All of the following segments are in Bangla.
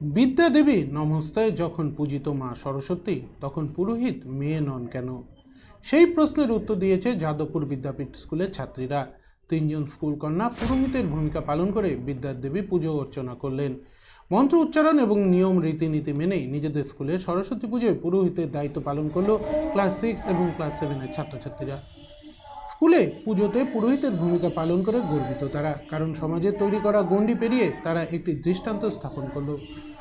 বিদ্যা দেবী নমস্তে যখন পূজিত মা সরস্বতী, তখন পুরোহিত মেয়ে নন কেন? সেই প্রশ্নের উত্তর দিয়েছে যাদবপুর বিদ্যাপীঠ স্কুলের ছাত্রীরা। তিনজন স্কুল কন্যা পুরোহিতের ভূমিকা পালন করে বিদ্যার দেবী পুজো অর্চনা করলেন। মন্ত্র উচ্চারণ এবং নিয়ম রীতিনীতি মেনেই নিজেদের স্কুলে সরস্বতী পুজোয় পুরোহিতের দায়িত্ব পালন করল ক্লাস সিক্স এবং ক্লাস সেভেনের ছাত্রছাত্রীরা। স্কুলে পুজোতে পুরোহিতের ভূমিকা পালন করে গর্বিত তারা, কারণ সমাজে তৈরি করা গণ্ডি পেরিয়ে তারা একটি দৃষ্টান্ত স্থাপন করল।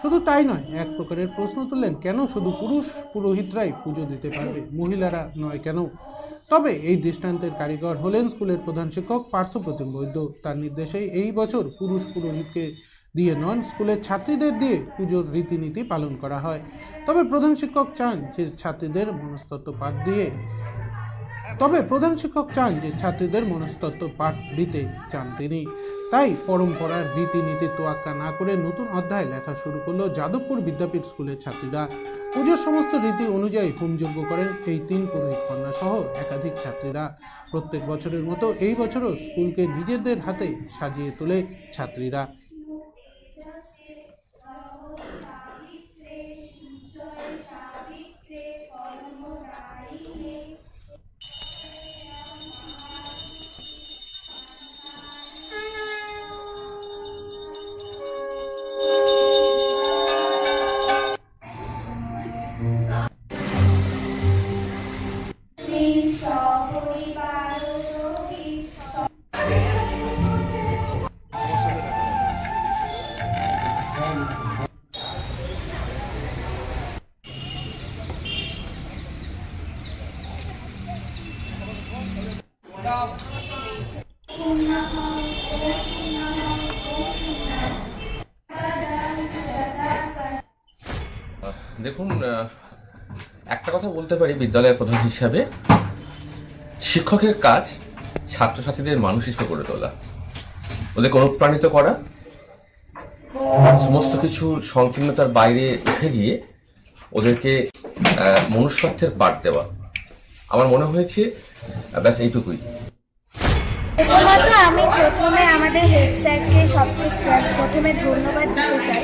শুধু তাই নয়, এক প্রকারের প্রশ্ন তুললেন, কেন শুধু পুরুষ পুরোহিতরাই পুজো দিতে পারবে, মহিলারা নয় কেন? তবে এই দৃষ্টান্তের কারিগর হলেন স্কুলের প্রধান শিক্ষক পার্থপ্রতিম বৈদ্য। তার নির্দেশেই এই বছর পুরুষ পুরোহিতকে দিয়ে নন, স্কুলের ছাত্রীদের দিয়ে পুজোর রীতিনীতি পালন করা হয়। তবে প্রধান শিক্ষক চান যে ছাত্রীদের মনস্তত্ত্ব পাঠ দিয়ে তবে প্রধান শিক্ষক চান যে ছাত্রীদের মনস্তত্ত্ব পাঠ দিতে চান তিনি। তাই পরম্পরার রীতিনীতি তোয়াক্কা না করে নতুন অধ্যায় লেখা শুরু করল যাদবপুর বিদ্যাপীঠ স্কুলের ছাত্রীরা পুজোর সমস্ত রীতি অনুযায়ী হোমযজ্ঞ করেন এই তিন পুরোহিত কন্যা সহ একাধিক ছাত্রীরা। প্রত্যেক বছরের মতো এই বছরও স্কুলকে নিজেদের হাতে সাজিয়ে তোলে ছাত্রীরা। দেখুন একটা কথা বলতে পারি বিদ্যালয়ের প্রধান হিসাবে। শিক্ষকের কাজ ছাত্রছাত্রীদের মানুষ হিসেবে গড়ে তোলা। ওদেরকে অনুপ্রাণিত করা। সমস্ত কিছু সংকীর্ণতার বাইরে উঠে গিয়ে ওদেরকে মনুষ্যত্বের পাঠ দেওয়া। আমার মনে হয়েছে, ব্যাস এইটুকুই। প্রথমত আমি প্রথমে আমাদের হেড স্যারকে সবচেয়ে প্রথমে ধন্যবাদ দিতে চাই।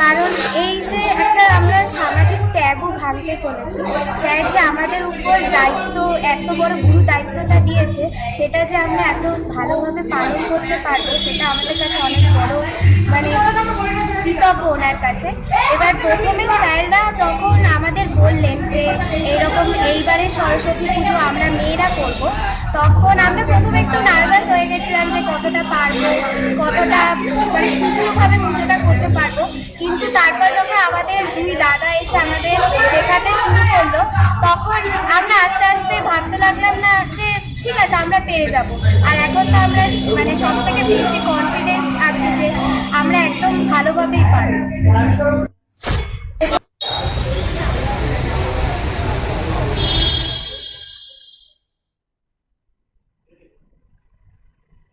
কারণ এই যে একটা আমরা সামাজিক ট্যাগও ভাঙতে চলেছি স্যার যে আমাদের উপর দায়িত্ব, এত বড় গুরু দায়িত্বটা দিয়েছে, সেটা যে আমরা এত ভালোভাবে পালন করতে পারব, সেটা আমাদের কাছে অনেক বড় মানে কৃতজ্ঞ ওনার কাছে। এবার প্রথমে স্যাররা যখন আমাদের বললেন যে এরকম এইবারে সরস্বতী পুজো আমরা মেয়েরা করব, তখন আমরা প্রথমে একটু নার্ভাস হয়ে গেছিলাম যে কতটা পারব, কতটা মানে সুষ্ঠুভাবে পুজোটা করতে পারব। কিন্তু তারপর যখন আমাদের দুই দাদা এসে আমাদের শেখাতে শুরু করল, তখন আমরা আস্তে আস্তে ভাবতে লাগলাম না যে ঠিক আছে, আমরা পেরে যাব। আর এখন তো আমরা মানে সব থেকে বেশি কনফিডেন্স আছে যে আমরা একদম ভালোভাবেই পারব।